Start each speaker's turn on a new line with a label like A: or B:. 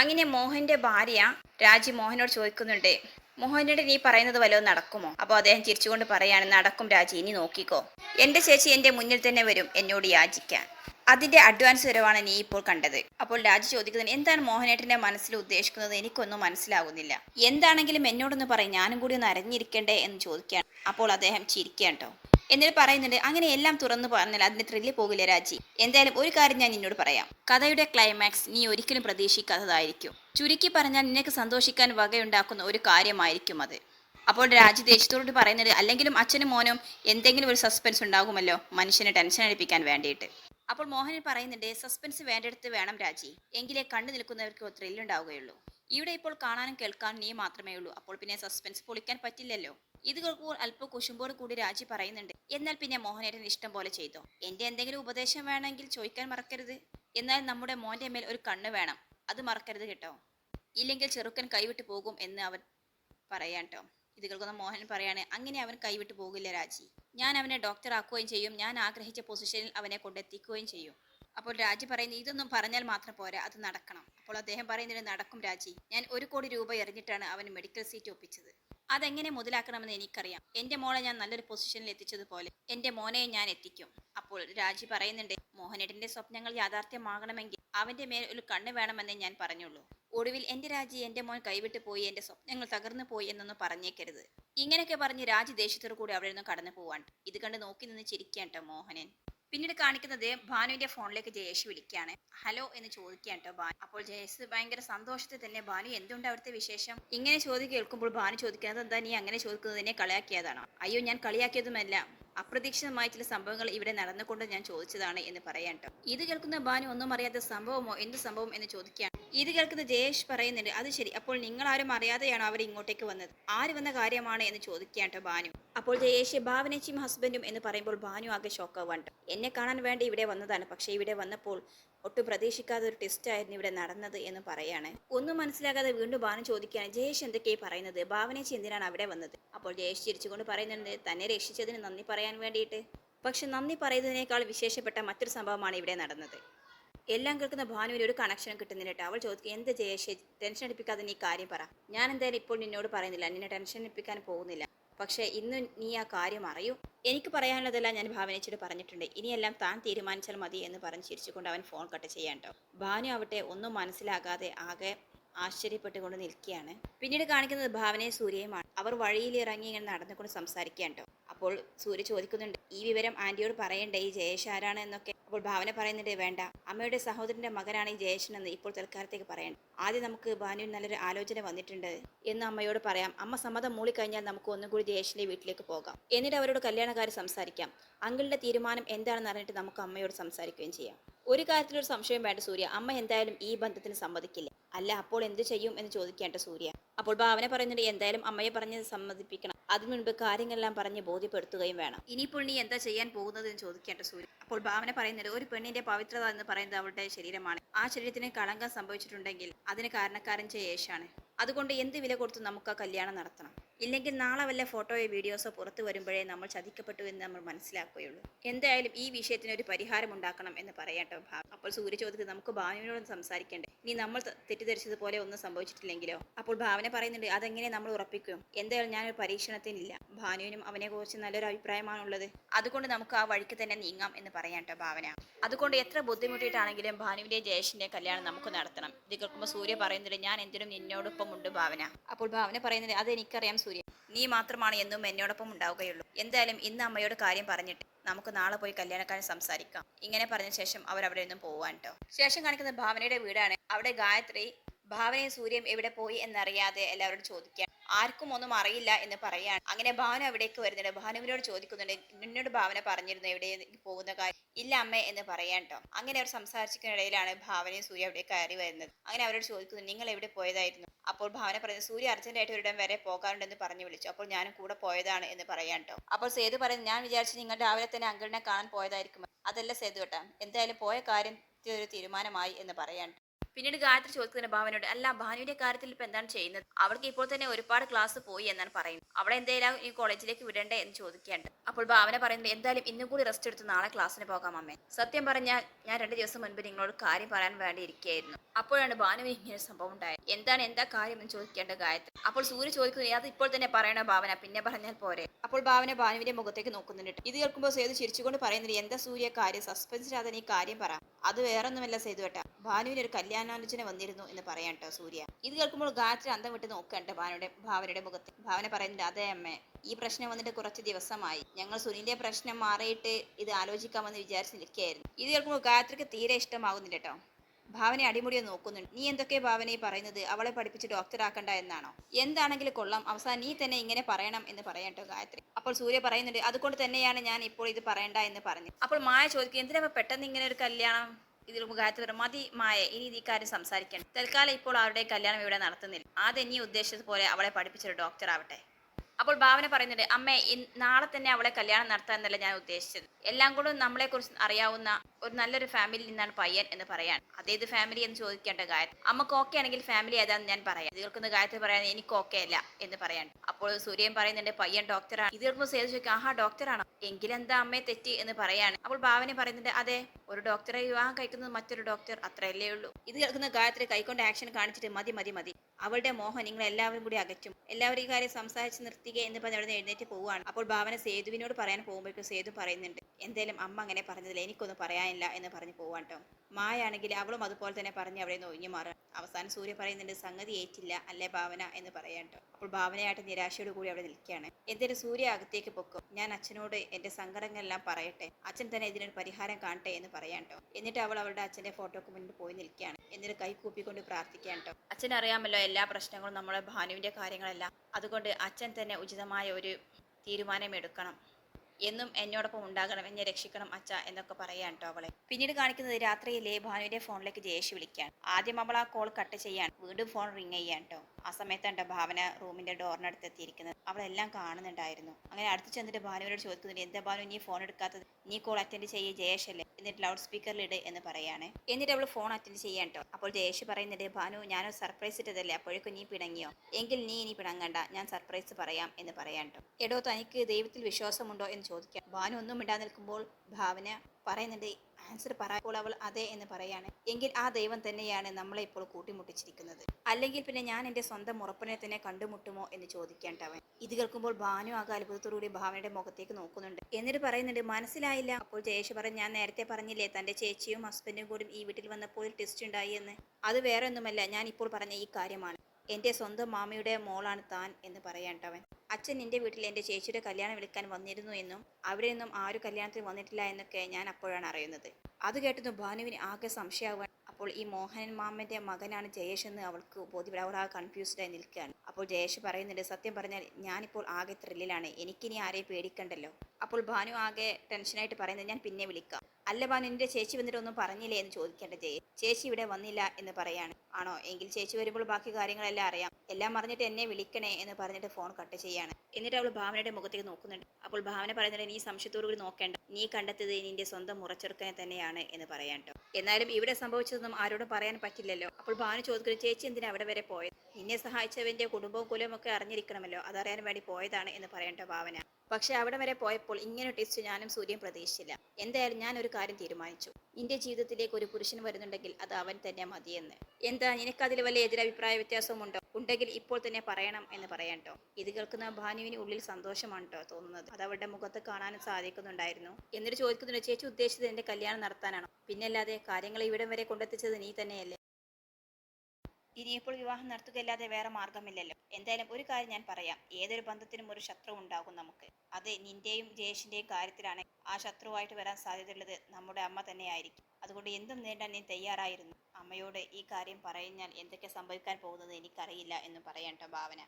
A: അങ്ങനെ മോഹന്റെ ഭാര്യ രാജി മോഹനോട് ചോദിക്കുന്നുണ്ട് മോഹനോട് നീ പറയുന്നത് വല്ലതും നടക്കുമോ? അപ്പോൾ അദ്ദേഹം ചിരിച്ചുകൊണ്ട് പറയാണ് നടക്കും രാജി ഇനി നോക്കിക്കോ. എന്റെ ചേച്ചി എന്റെ മുന്നിൽ തന്നെ വരും എന്നോട് യാചിക്കാൻ. അതിന്റെ അഡ്വാൻസ് വരവാണ് നീ ഇപ്പോൾ കണ്ടത്. അപ്പോൾ രാജി ചോദിക്കുന്നത് എന്താണ് മോഹനേട്ടന്റെ മനസ്സിൽ ഉദ്ദേശിക്കുന്നത്? എനിക്കൊന്നും മനസ്സിലാകുന്നില്ല എന്താണെങ്കിലും എന്നോടൊന്ന് പറയും ഞാനും കൂടി ഒന്ന് അറിഞ്ഞിരിക്കണ്ടേ എന്ന് ചോദിക്കുകയാണ്. അപ്പോൾ അദ്ദേഹം ചിരിക്കുകയാണ് കേട്ടോ എന്നിട്ട് പറയുന്നുണ്ട് അങ്ങനെ എല്ലാം തുറന്നു പറഞ്ഞാൽ അതിന്റെ ത്രില്ല് പോകില്ല രാജി. എന്തായാലും ഒരു കാര്യം ഞാൻ നിന്നോട് പറയാം. കഥയുടെ ക്ലൈമാക്സ് നീ ഒരിക്കലും പ്രതീക്ഷിക്കാത്തതായിരിക്കും. ചുരുക്കി പറഞ്ഞാൽ നിനക്ക് സന്തോഷിക്കാൻ വകയുണ്ടാക്കുന്ന ഒരു കാര്യമായിരിക്കും അത്. അപ്പോൾ രാജി ദേശത്തോട് പറയുന്നത് അല്ലെങ്കിലും അച്ഛനും മോനും എന്തെങ്കിലും ഒരു സസ്പെൻസ് ഉണ്ടാകുമല്ലോ? മനുഷ്യനെ ടെൻഷൻ അടിപ്പിക്കാൻ വേണ്ടിയിട്ട്. അപ്പോൾ മോഹനൻ പറയുന്നുണ്ട് സസ്പെൻസ് വേണ്ടെടുത്ത് വേണം രാജി. എങ്കിലേ കണ്ടു നിൽക്കുന്നവർക്ക് ത്രില്ലുണ്ടാവുകയുള്ളൂ ഇവിടെ ഇപ്പോൾ കാണാനും കേൾക്കാനും നീ മാത്രമേ ഉള്ളൂ അപ്പോൾ പിന്നെ സസ്പെൻസ് പൊളിക്കാൻ പറ്റില്ലല്ലോ. ഇത് കേൾക്കുമ്പോൾ അല്പം കുശുമ്പോട് കൂടി രാജി പറയുന്നുണ്ട്. എന്നാൽ പിന്നെ മോഹനേട്ടൻ ഇഷ്ടം പോലെ ചെയ്തോ? എന്റെ എന്തെങ്കിലും ഉപദേശം വേണമെങ്കിൽ ചോദിക്കാൻ മറക്കരുത്. എന്നാൽ നമ്മുടെ മോന്റെ മേൽ ഒരു കണ്ണ് വേണം. അത് മറക്കരുത് കേട്ടോ. ഇല്ലെങ്കിൽ ചെറുക്കൻ കൈവിട്ട് പോകും എന്ന് അവൻ പറയാൻ കേട്ടോ ഇത് കേൾക്കുന്ന മോഹൻ പറയാണ് അങ്ങനെ അവൻ കൈവിട്ട് പോകില്ല രാജി. ഞാൻ അവനെ ഡോക്ടർ ആക്കുകയും ചെയ്യും. ഞാൻ ആഗ്രഹിച്ച പൊസിഷനിൽ അവനെ കൊണ്ടെത്തിക്കുകയും ചെയ്യും. അപ്പോൾ രാജി പറയുന്നു ഇതൊന്നും പറഞ്ഞാൽ മാത്രം പോരാ. അത് നടക്കണം. അപ്പോൾ അദ്ദേഹം പറയുന്നത് നടക്കും രാജി. ഞാൻ ഒരു കോടി രൂപ എറിഞ്ഞിട്ടാണ് അവന് മെഡിക്കൽ സീറ്റ് ഒപ്പിച്ചത്. അതെങ്ങനെ മുതലാക്കണമെന്ന് എനിക്കറിയാം. എന്റെ മോളെ ഞാൻ നല്ലൊരു പൊസിഷനിൽ എത്തിച്ചതുപോലെ എന്റെ മോനെ ഞാൻ എത്തിക്കും. അപ്പോൾ രാജി പറയുന്നുണ്ട് മോഹനേട്ടന്റെ സ്വപ്നങ്ങൾ യാഥാർത്ഥ്യമാകണമെങ്കിൽ അവന്റെ മേൽ ഒരു കണ്ണ് വേണമെന്നേ ഞാൻ പറഞ്ഞുള്ളൂ. ഒടുവിൽ എന്റെ രാജി എന്റെ മോൻ കൈവിട്ട് പോയി എന്റെ സ്വപ്നങ്ങൾ തകർന്നു പോയി എന്നൊന്നും പറഞ്ഞേക്കരുത്. ഇങ്ങനെയൊക്കെ പറഞ്ഞ് രാജി ദേഷ്യത്തോടു കൂടി അവിടെ നിന്ന് കടന്നു പോവാൻ ഇത് കണ്ട് നോക്കി നിന്ന് ചിരിക്കാൻ മോഹനൻ. പിന്നീട് കാണിക്കുന്നത് ഭാനുവിന്റെ ഫോണിലേക്ക് ജയേഷ് വിളിക്കുകയാണ്. ഹലോ എന്ന് ചോദിക്കുകയാണ് കേട്ടോ ഭാനു. അപ്പോൾ ജയേഷ് ഭയങ്കര സന്തോഷത്തിൽ തന്നെ ഭാനു എന്തുണ്ട് അവിടുത്തെ വിശേഷം? ഇങ്ങനെ ചോദ്യം കേൾക്കുമ്പോൾ ഭാനു ചോദിക്കുന്നത് എന്താ നീ അങ്ങനെ ചോദിക്കുന്നത് ചോദിക്കുന്നതിനെ കളിയാക്കിയതാണോ? അയ്യോ ഞാൻ കളിയാക്കിയതുമല്ല. അപ്രതീക്ഷിതമായ ചില സംഭവങ്ങൾ ഇവിടെ നടന്നുകൊണ്ട് ഞാൻ ചോദിച്ചതാണ് എന്ന് പറയാൻ കേട്ടോ ഇത് കേൾക്കുന്ന ഭാനു ഒന്നും അറിയാത്ത സംഭവമോ എന്ത് സംഭവം എന്ന് ചോദിക്കുകയാണ്. ഇത് കേൾക്കുന്ന ജയേഷ് പറയുന്നുണ്ട് അത് ശരി. അപ്പോൾ നിങ്ങൾ ആരും അറിയാതെയാണ് അവർ ഇങ്ങോട്ടേക്ക് വന്നത്? ആര് വന്ന കാര്യമാണ് എന്ന് ചോദിക്കുകയാണ് ബാനു. അപ്പോൾ ജയേഷ് ഭാവനച്ചിയും ഹസ്ബൻഡും എന്ന് പറയുമ്പോൾ ബാനു ആകെ ഷോക്ക് വേണ്ട എന്നെ കാണാൻ വേണ്ടി ഇവിടെ വന്നതാണ്. പക്ഷേ ഇവിടെ വന്നപ്പോൾ ഒട്ടും പ്രതീക്ഷിക്കാത്ത ഒരു ടെസ്റ്റ് ആയിരുന്നു ഇവിടെ നടന്നത് എന്ന് പറയാണ്. ഒന്നും മനസ്സിലാകാതെ വീണ്ടും ബാനു ചോദിക്കുകയാണ് ജയേഷ് എന്തൊക്കെയായി പറയുന്നത്? ഭാവനേച്ചി എന്തിനാണ് അവിടെ വന്നത്? അപ്പോൾ ജയേഷ് ചിരിച്ചുകൊണ്ട് പറയുന്നുണ്ട് തന്നെ രക്ഷിച്ചതിന് നന്ദി പറയാൻ വേണ്ടിയിട്ട്. പക്ഷെ നന്ദി പറയുന്നതിനേക്കാൾ വിശേഷപ്പെട്ട മറ്റൊരു സംഭവമാണ് ഇവിടെ നടന്നത്. എല്ലാം കേൾക്കുന്ന ഭാനുവിന് ഒരു കണക്ഷനും കിട്ടുന്നില്ല കേട്ടോ അവൾ ചോദിക്കും എന്ത് ജയേഷ് ടെൻഷൻ അടിപ്പിക്കാതെ നീ കാര്യം പറ. ഞാൻ എന്തായാലും ഇപ്പോൾ നിന്നോട് പറയുന്നില്ല. നിന്നെ ടെൻഷൻ അടിപ്പിക്കാൻ പോകുന്നില്ല. പക്ഷേ ഇന്ന് നീ ആ കാര്യം അറിയൂ. എനിക്ക് പറയാനുള്ളതെല്ലാം ഞാൻ ഭാവനച്ചിട്ട് പറഞ്ഞിട്ടുണ്ട്. ഇനിയെല്ലാം താൻ തീരുമാനിച്ചാൽ മതി എന്ന് പറഞ്ഞ് ചിരിച്ചുകൊണ്ട് അവൻ ഫോൺ കട്ട് ചെയ്യാൻ ഭാനു ആവട്ടെ ഒന്നും മനസ്സിലാകാതെ ആകെ ആശ്ചര്യപ്പെട്ടുകൊണ്ട് നിൽക്കുകയാണ്. പിന്നീട് കാണിക്കുന്നത് ഭാവനയും സൂര്യയുമാണ് അവർ വഴിയിൽ ഇറങ്ങി ഇങ്ങനെ നടന്നുകൊണ്ട് സംസാരിക്കുകയാണ് അപ്പോൾ സൂര്യ ചോദിക്കുന്നുണ്ട് ഈ വിവരം ആന്റിയോട് പറയണ്ടേ? ഈ ജയേഷ് ആരാണ്? എന്നൊക്കെ. അപ്പോൾ ഭാവന പറയുന്നുണ്ട് വേണ്ട. അമ്മയുടെ സഹോദരന്റെ മകനാണ് ഈ ജയേഷൻ എന്ന് ഇപ്പോൾ തൽക്കാലത്തേക്ക് പറയണം ആദ്യം നമുക്ക് ഭാനുവിന് നല്ലൊരു ആലോചന വന്നിട്ടുണ്ട് എന്ന് അമ്മയോട് പറയാം. അമ്മ സമ്മതം മൂളിക്കഴിഞ്ഞാൽ നമുക്ക് ഒന്നും കൂടി ജയേഷിന്റെ വീട്ടിലേക്ക് പോകാം. എന്നിട്ട് അവരോട് കല്യാണകാര്യം സംസാരിക്കാം. അങ്കിളുടെ തീരുമാനം എന്താണെന്ന് അറിഞ്ഞിട്ട് നമുക്ക് അമ്മയോട് സംസാരിക്കുകയും ചെയ്യാം. ഒരു കാര്യത്തിലൊരു സംശയം വേണ്ട സൂര്യ. അമ്മ എന്തായാലും ഈ ബന്ധത്തിന് സമ്മതിക്കില്ല. അല്ല അപ്പോൾ എന്ത് ചെയ്യും എന്ന് ചോദിക്കേണ്ട സൂര്യ. അപ്പോൾ ഭാവന പറയുന്നുണ്ട് എന്തായാലും അമ്മയെ പറഞ്ഞ് സമ്മതിപ്പിക്കണം. അതിനു മുൻപ് കാര്യങ്ങളെല്ലാം പറഞ്ഞ് ബോധ്യപ്പെടുത്തുകയും വേണം. ഇനിയിപ്പോൾ നീ എന്താ ചെയ്യാൻ പോകുന്നത് എന്ന് ചോദിക്കേണ്ട സൂര്യ. അപ്പോൾ ഭാവന പറയുന്നത് ഒരു പെണ്ണിന്റെ പവിത്രത എന്ന് പറയുന്നത് അവളുടെ ശരീരമാണ്. ആ ശരീരത്തിന് കളങ്കം സംഭവിച്ചിട്ടുണ്ടെങ്കിൽ അതിന് കാരണക്കാരൻ ചെയ്യേശാണ് അതുകൊണ്ട് എന്ത് വില കൊടുത്ത് നമുക്ക് ആ കല്യാണം നടത്തണം? ഇല്ലെങ്കിൽ നാളെ വല്ല ഫോട്ടോയോ വീഡിയോസോ പുറത്തു വരുമ്പോഴേ നമ്മൾ ചതിക്കപ്പെട്ടു എന്ന് നമ്മൾ മനസ്സിലാക്കുകയുള്ളൂ. എന്തായാലും ഈ വിഷയത്തിന് ഒരു പരിഹാരം ഉണ്ടാക്കണം എന്ന് പറയട്ടോ അപ്പോൾ സൂര്യ നമുക്ക് ഭാവനയോട് സംസാരിക്കണ്ടേ. ഇനി നമ്മൾ തെറ്റിദ്ധരിച്ചതുപോലെ ഒന്നും സംഭവിച്ചിട്ടില്ലെങ്കിലോ? അപ്പോൾ ഭാവന പറയുന്നുണ്ട് അതെങ്ങനെ നമ്മൾ ഉറപ്പിക്കും? എന്തായാലും ഞാനൊരു പരീക്ഷണത്തിനില്ല. ഭാനുവിനും അവനെ കുറിച്ച് നല്ലൊരു അഭിപ്രായമാണുള്ളത്. അതുകൊണ്ട് നമുക്ക് ആ വഴിക്ക് തന്നെ നീങ്ങാം എന്ന് പറയാട്ടോ ഭാവന. അതുകൊണ്ട് എത്ര ബുദ്ധിമുട്ടിയിട്ടാണെങ്കിലും ഭാനുവിന്റെയും ജയേഷിന്റെ കല്യാണം നമുക്ക് നടത്തണം. ഇത് കേൾക്കുമ്പോൾ സൂര്യ പറയുന്നുണ്ട് ഞാൻ എന്തിനും നിന്നോടൊപ്പം ഉണ്ട് ഭാവന. അപ്പോൾ ഭാവന പറയുന്നുണ്ട് അത് എനിക്കറിയാം സൂര്യ നീ മാത്രമാണ് എന്നും എന്നോടൊപ്പം ഉണ്ടാവുകയുള്ളൂ. എന്തായാലും ഇന്ന് അമ്മയോട് കാര്യം പറഞ്ഞിട്ട് നമുക്ക് നാളെ പോയി കല്യാണക്കാരൻ സംസാരിക്കാം. ഇങ്ങനെ പറഞ്ഞ ശേഷം അവർ അവിടെ നിന്നും പോവാൻ കേട്ടോ ശേഷം കാണിക്കുന്ന ഭാവനയുടെ വീടാണ്. അവിടെ ഗായത്രി ഭാവനയും സൂര്യയും എവിടെ പോയി എന്നറിയാതെ എല്ലാവരോടും ചോദിക്കാം ആർക്കും ഒന്നും അറിയില്ല എന്ന് പറയാണ്. അങ്ങനെ ഭാവന അവിടേക്ക് വരുന്നുണ്ട്. ഭാനുവിനോട് ചോദിക്കുന്നുണ്ട് നിന്നോട് ഭാവന പറഞ്ഞിരുന്നു? എവിടെ പോകുന്ന കാര്യം? ഇല്ല അമ്മേ എന്ന് പറയാൻ അങ്ങനെ അവർ സംസാരിച്ചിടയിലാണ് ഭാവനയും സൂര്യ അവിടെ കയറി വരുന്നത്. അങ്ങനെ അവരോട് ചോദിക്കുന്നു നിങ്ങൾ എവിടെ പോയതായിരുന്നു? അപ്പോൾ ഭാവന പറയുന്നത് സൂര്യ അർജന്റായിട്ട് ഒരിടം വരെ പോകാറുണ്ടെന്ന് പറഞ്ഞു വിളിച്ചു. അപ്പോൾ ഞാനും കൂടെ പോയതാണ് എന്ന് പറയാൻ കേട്ടോ അപ്പോൾ സേതു പറയുന്നത് ഞാൻ വിചാരിച്ചു നിങ്ങൾ രാവിലെ തന്നെ അങ്കിളിനെ കാണാൻ പോയതായിരിക്കും അതല്ല സേതു കേട്ടാ എന്തായാലും പോയ കാര്യം ഒരു തീരുമാനമായി എന്ന് പറയാൻ. പിന്നീട് ഗായത്രി ചോദിക്കുന്ന ഭാവനയോട് അല്ല ഭാനുവിന്റെ കാര്യത്തിൽ ഇപ്പൊ എന്താണ് ചെയ്യുന്നത്? അവൾക്ക് ഇപ്പോൾ തന്നെ ഒരുപാട് ക്ലാസ് പോയി എന്നാണ് പറയുന്നത്. അവളെ എന്തായാലും ഈ കോളേജിലേക്ക് വിടണ്ടേ എന്ന് ചോദിക്കേണ്ടത് അപ്പോൾ ഭാവന പറയുന്നത് എന്തായാലും ഇന്നും കൂടി റെസ്റ്റ് എടുത്ത് നാളെ ക്ലാസ്സിന് പോകാം അമ്മേ. സത്യം പറഞ്ഞാൽ ഞാൻ രണ്ട് ദിവസം മുൻപ് നിങ്ങളോട് കാര്യം പറയാൻ വേണ്ടി ഇരിക്കുകയായിരുന്നു അപ്പോഴാണ് ഭാനുവിന് ഇങ്ങനെ സംഭവം ഉണ്ടായത്. എന്താണ് എന്താ കാര്യം എന്ന് ചോദിക്കേണ്ട ഗായത്രി അപ്പോൾ സൂര്യ ചോദിക്കുന്നു അത് ഇപ്പോൾ തന്നെ പറയണ ഭാവന? പിന്നെ പറഞ്ഞാൽ പോരെ. അപ്പോൾ ഭാവന ഭാനുവിന്റെ മുഖത്തേക്ക് നോക്കുന്നുണ്ട് ഇത് കേൾക്കുമ്പോൾ സേതു ചിരിച്ചുകൊണ്ട് പറയുന്നില്ല എന്താ സൂര്യ കാര്യം? സസ്പെൻസിലാതെ നീ കാര്യം പറ. അത് വേറൊന്നുമല്ല സേതു ഏട്ടാ. ഭാനുവിന് ഒരു കല്യാണാലോചന വന്നിരുന്നു എന്ന് പറയാം കേട്ടോ സൂര്യ. ഇത് കേൾക്കുമ്പോൾ ഗായത്രി അന്തം വിട്ട് നോക്കണ്ട ഭാനുടെ ഭാവനയുടെ മുഖത്ത്. ഭാവന പറയുന്നുണ്ട് അതെ അമ്മേ ഈ പ്രശ്നം വന്നിട്ട് കുറച്ച് ദിവസമായി. ഞങ്ങൾ സുനിലിന്റെ പ്രശ്നം മാറിയിട്ട് ഇത് ആലോചിക്കാമെന്ന് വിചാരിച്ച് നിൽക്കുകയായിരുന്നു. ഇത് കേൾക്കുമ്പോൾ ഗായത്രിക്ക് തീരെ ഇഷ്ടമാകുന്നില്ല കേട്ടോ. ഭാവനെ അടിമുടിയെ നോക്കുന്നുണ്ട്. നീ എന്തൊക്കെ ഭാവനയെ പറയുന്നത്? അവളെ പഠിപ്പിച്ച് ഡോക്ടറാക്കണ്ട എന്നാണോ? എന്താണെങ്കിലും കൊള്ളാം. അവസാനം നീ തന്നെ ഇങ്ങനെ പറയണം എന്ന് പറയട്ടോ ഗായത്രി. അപ്പോൾ സൂര്യ പറയുന്നുണ്ട് അതുകൊണ്ട് തന്നെയാണ് ഞാൻ ഇപ്പോൾ ഇത് പറയണ്ട എന്ന് പറഞ്ഞു അപ്പോൾ മായ ചോദിക്കും എന്തിനാ പെട്ടെന്ന് ഇങ്ങനെ ഒരു കല്യാണം? ഇതിൽ ഗായത്രി മതി മായ ഇനി ഈ കാര്യം സംസാരിക്കണം. തൽക്കാലം ഇപ്പോൾ അവരുടെ കല്യാണം ഇവിടെ നടത്തുന്നില്ല. ആദ്യം നീ ഉദ്ദേശിച്ചതുപോലെ അവളെ പഠിപ്പിച്ചൊരു ഡോക്ടർ ആവട്ടെ. അപ്പോൾ ഭാവന പറയുന്നുണ്ട് അമ്മേ നാളെ തന്നെ അവളെ കല്യാണം നടത്താൻ എന്നല്ല ഞാൻ ഉദ്ദേശിച്ചത്. എല്ലാം കൂടെ നമ്മളെ കുറിച്ച് അറിയാവുന്ന ഒരു നല്ലൊരു ഫാമിലിയിൽ നിന്നാണ് പയ്യൻ എന്ന് പറയാൻ. അതേത് ഫാമിലി എന്ന് ചോദിക്കേണ്ട ഗായത്രി അമ്മയ്ക്ക് ഓക്കെ ആണെങ്കിൽ ഫാമിലി ഏതാന്ന് ഞാൻ പറയാം. ഇത് കേൾക്കുന്ന ഗായത്രി പറയാൻ എനിക്ക് ഓക്കെ അല്ല എന്ന് പറയാൻ. അപ്പോൾ സൂര്യൻ പറയുന്നുണ്ട് പയ്യൻ ഡോക്ടറാണ് ഇത് കേൾക്കുമ്പോൾ സേതു ചോദിക്കും ആഹാ ഡോക്ടറാണോ എങ്കിലെന്താ അമ്മയെ തെറ്റി? എന്ന് പറയാണ്. അപ്പോൾ ഭാവന പറയുന്നുണ്ട് അതെ ഒരു ഡോക്ടറെ വിവാഹം കഴിക്കുന്നത് മറ്റൊരു ഡോക്ടർ അത്രയല്ലേ ഉള്ളൂ. ഇത് കേൾക്കുന്ന ഗായത്രി കൈകൊണ്ട് ആക്ഷൻ കാണിച്ചിട്ട് മതി മതി മതി. അവളുടെ മോഹൻ നിങ്ങൾ എല്ലാവരും കൂടി അകറ്റും. എല്ലാവരും ഈ കാര്യം സംസാരിച്ച് നിർത്തുക എന്ന് പറഞ്ഞ് അവിടെ എഴുന്നേറ്റ് പോവുകയാണ്. അപ്പോൾ ഭാവന സേതുവിനോട് പറയാൻ പോകുമ്പോഴേക്കും സേതു പറയുന്നുണ്ട് എന്തായാലും അമ്മ അങ്ങനെ പറഞ്ഞതിൽ എനിക്കൊന്നും പറയാനില്ല എന്ന് പറഞ്ഞു പോവാൻ കേട്ടോ മായാണെങ്കിൽ അവളും അതുപോലെ തന്നെ പറഞ്ഞ് അവിടെ നിന്ന് ഒഴിഞ്ഞു അവസാനം സൂര്യ പറയുന്നുണ്ട് സംഗതി ഏറ്റില്ല അല്ലേ ഭാവന? എന്ന് പറയാൻ കേട്ടോ അപ്പോൾ ഭാവനയായിട്ട് നിരാശയോട് കൂടി അവിടെ നിൽക്കുകയാണ്. എന്തായാലും സൂര്യ അകത്തേക്ക് പൊക്കും? ഞാൻ അച്ഛനോട് എന്റെ സങ്കടങ്ങളെല്ലാം പറയട്ടെ. അച്ഛൻ തന്നെ ഇതിനൊരു പരിഹാരം കാണട്ടെ എന്ന് പറയാൻ കേട്ടോ എന്നിട്ട് അവൾ അവളുടെ അച്ഛന്റെ ഫോട്ടോക്ക് മുന്നിൽ പോയി നിൽക്കുകയാണ്. എന്നിട്ട് കൈ കൂപ്പിക്കൊണ്ട് പ്രാർത്ഥിക്കാൻ കേട്ടോ അച്ഛൻ അറിയാമല്ലോ എല്ലാ പ്രശ്നങ്ങളും നമ്മളെ ഭാനുവിന്റെ കാര്യങ്ങളെല്ലാം. അതുകൊണ്ട് അച്ഛൻ തന്നെ ഉചിതമായ ഒരു തീരുമാനം എടുക്കണം എന്നും എന്നോടൊപ്പം ഉണ്ടാകണം എന്നെ രക്ഷിക്കണം അച്ഛ എന്നൊക്കെ പറയാൻ കേട്ടോ അവളെ. പിന്നീട് കാണിക്കുന്നത് രാത്രിയിലെ ഭാനുവിന്റെ ഫോണിലേക്ക് ജയേഷ് വിളിക്കാൻ ആദ്യം അവൾ ആ കോൾ കട്ട് ചെയ്യാൻ വീണ്ടും ഫോൺ റിങ് ചെയ്യാൻ കേട്ടോ ആ സമയത്താണ് ഭാവന റൂമിന്റെ ഡോറിനടുത്ത് എത്തിയിരിക്കുന്നത് അവളെല്ലാം കാണുന്നുണ്ടായിരുന്നു. അങ്ങനെ അടുത്ത് ചെന്നിട്ട് ഭാനുവിനോട് ചോദിക്കുന്നുണ്ട് എന്താ ഭാനു നീ ഫോൺ എടുക്കാത്തത്? നീ കോൾ അറ്റൻഡ് ചെയ്യേ ജയേഷ് അല്ലേ? എന്നിട്ട് ലൗഡ് സ്പീക്കറിൽ ഇട് എന്ന് പറയാണ്. എന്നിട്ട് അവൾ ഫോൺ അറ്റൻഡ് ചെയ്യാൻ കേട്ടോ അപ്പോൾ ജയേഷ് പറയുന്നുണ്ട് ഭാനു ഞാനൊരു സർപ്രൈസ് ഇട്ടതല്ലേ? അപ്പോഴേക്കും നീ പിണങ്ങിയോ? എങ്കിൽ നീ ഇനി പിണങ്ങണ്ട. ഞാൻ സർപ്രൈസ് പറയാം എന്ന് പറയാൻ കേട്ടോ എടോ തനിക്ക് ദൈവത്തിൽ വിശ്വാസമുണ്ടോ എന്ന് ചോദിക്കാം. ഭാനു ഒന്നും ഇടാൻ നിൽക്കുമ്പോൾ ഭാവന പറയുന്നുണ്ട് ആൻസർ പറയുമ്പോൾ അവൾ അതെ എന്ന് പറയാണ്. എങ്കിൽ ആ ദൈവം തന്നെയാണ് നമ്മളെ ഇപ്പോൾ കൂട്ടിമുട്ടിച്ചിരിക്കുന്നത്. അല്ലെങ്കിൽ പിന്നെ ഞാൻ എന്റെ സ്വന്തം ഉറപ്പിനെ തന്നെ കണ്ടുമുട്ടുമോ എന്ന് ചോദിക്കേണ്ട അവൻ. ഇത് കേൾക്കുമ്പോൾ ഭാനു ആകെ അത്ഭുതത്തോടുകൂടി ഭാവനയുടെ മുഖത്തേക്ക് നോക്കുന്നുണ്ട്. എന്നിട്ട് പറയുന്നുണ്ട് മനസ്സിലായില്ല. അപ്പോൾ ജയേഷ് പറഞ്ഞു ഞാൻ നേരത്തെ പറഞ്ഞില്ലേ തന്റെ ചേച്ചിയും ഹസ്ബൻഡും കൂടി ഈ വീട്ടിൽ വന്നപ്പോൾ ടെസ്റ്റ് ഉണ്ടായി എന്ന്. അത് വേറെ ഒന്നുമല്ല ഞാൻ ഇപ്പോൾ പറഞ്ഞ ഈ കാര്യമാണ്. എന്റെ സ്വന്തം മാമയുടെ മോളാണ് താൻ എന്ന് പറയാണ്ടവൻ അച്ഛൻ എന്റെ വീട്ടിൽ എന്റെ ചേച്ചിയുടെ കല്യാണം വിളിക്കാൻ വന്നിരുന്നു എന്നും അവിടെ നിന്നും ആരും കല്യാണത്തിന് വന്നിട്ടില്ല എന്നൊക്കെ ഞാൻ അപ്പോഴാണ് അറിയുന്നത്. അത് കേട്ടതും ഭാനുവിന് ആകെ സംശയമാവാൻ അപ്പോൾ ഈ മോഹനൻ മാമന്റെ മകനാണ് ജയേഷ് എന്ന് അവൾക്ക് ബോധ്യപ്പെട്ട അവർ ആ കൺഫ്യൂസ്ഡായി നിൽക്കുകയാണ്. അപ്പോൾ ജയേഷ് പറയുന്നുണ്ട് സത്യം പറഞ്ഞാൽ ഞാനിപ്പോൾ ആകെ ത്രില്ലിലാണ് എനിക്കിനി ആരെയും പേടിക്കണ്ടല്ലോ. അപ്പോൾ ഭാനു ആകെ ടെൻഷനായിട്ട് പറയുന്നത് ഞാൻ പിന്നെ വിളിക്കാം. അല്ല ഭാനു എന്റെ ചേച്ചി വന്നിട്ട് ഒന്നും പറഞ്ഞില്ലേ എന്ന് ചോദിക്കേണ്ട ജയ ചേച്ചി ഇവിടെ വന്നില്ല എന്ന് പറയാണ്. ആണോ? എങ്കിൽ ചേച്ചി വരുമ്പോൾ ബാക്കി കാര്യങ്ങളെല്ലാം അറിയാം. എല്ലാം അറിഞ്ഞിട്ട് എന്നെ വിളിക്കണേ എന്ന് പറഞ്ഞിട്ട് ഫോൺ കട്ട് ചെയ്യാണ്. എന്നിട്ട് അവൾ ഭാവനയുടെ മുഖത്തേക്ക് നോക്കുന്നുണ്ട്. അപ്പോൾ ഭാവന പറയുന്നുണ്ട് നീ സംശയത്തോടുകൂടി നോക്കേണ്ട. നീ കണ്ടെത്തത് നിന്റെ സ്വന്തം മുറച്ചെറുക്കനെ തന്നെയാണ് എന്ന് പറയാൻ ട്ടോ. എന്നാലും ഇവിടെ സംഭവിച്ചതൊന്നും ആരോടും പറയാൻ പറ്റില്ലല്ലോ. അപ്പോൾ ഭാവന ചോദിക്കുന്നത് ചേച്ചി എന്തിനാ അവിടെ വരെ പോയത്? നിന്നെ സഹായിച്ചവന്റെ കുടുംബവും കുലവും ഒക്കെ അറിഞ്ഞിരിക്കണമല്ലോ. അതറിയാൻ വേണ്ടി പോയതാണ് എന്ന് പറയണ്ട ഭാവന. പക്ഷെ അവിടെ വരെ പോയപ്പോൾ ഇങ്ങനെ ടെസ്റ്റ് ഞാനും സൂര്യൻ പ്രതീക്ഷിച്ചില്ല. എന്തായാലും ഞാൻ ഒരു കാര്യം തീരുമാനിച്ചു. നിന്റെ ജീവിതത്തിലേക്ക് ഒരു പുരുഷൻ വരുന്നുണ്ടെങ്കിൽ അത് അവൻ തന്നെ മതിയെന്ന്. എന്താ നിനക്കതിൽ വല്ല എതിരഭിപ്രായ വ്യത്യാസമുണ്ടോ ഉണ്ടെങ്കിൽ ഇപ്പോൾ തന്നെ പറയണം എന്ന് പറയണ്ടോ? ഇത് കേൾക്കുന്ന ഭാനുവിന് ഉള്ളിൽ സന്തോഷമാണ് തോന്നുന്നത്. അത് അവളുടെ മുഖത്ത് കാണാനും സാധിക്കുന്നുണ്ടായിരുന്നു. എന്നിട്ട് ചോദിക്കുന്നുണ്ട് ചേച്ചി ഉദ്ദേശിച്ചത് എന്റെ കല്യാണം നടത്താനാണോ? പിന്നല്ലാതെ കാര്യങ്ങൾ ഇവിടം വരെ കൊണ്ടെത്തിച്ചത് നീ തന്നെയല്ലേ? ഇനിയിപ്പോൾ വിവാഹം നടത്തുകയല്ലാതെ വേറെ മാർഗമില്ലല്ലോ എന്തായാലും ഒരു കാര്യം ഞാൻ പറയാം. ഏതൊരു ബന്ധത്തിനും ഒരു ശത്രു ഉണ്ടാകും നമുക്ക്. അത് നിന്റെയും ജയേഷിന്റെയും കാര്യത്തിലാണ് ആ ശത്രുവായിട്ട് വരാൻ സാധ്യതയുള്ളത് നമ്മുടെ അമ്മ തന്നെയായിരിക്കും. അതുകൊണ്ട് എന്തും നേടാൻ നീ തയ്യാറായിരുന്നു. അമ്മയോട് ഈ കാര്യം പറഞ്ഞാൽ എന്തൊക്കെ സംഭവിക്കാൻ പോകുന്നത് എനിക്കറിയില്ല എന്ന് പറയണ്ട ഭാവന.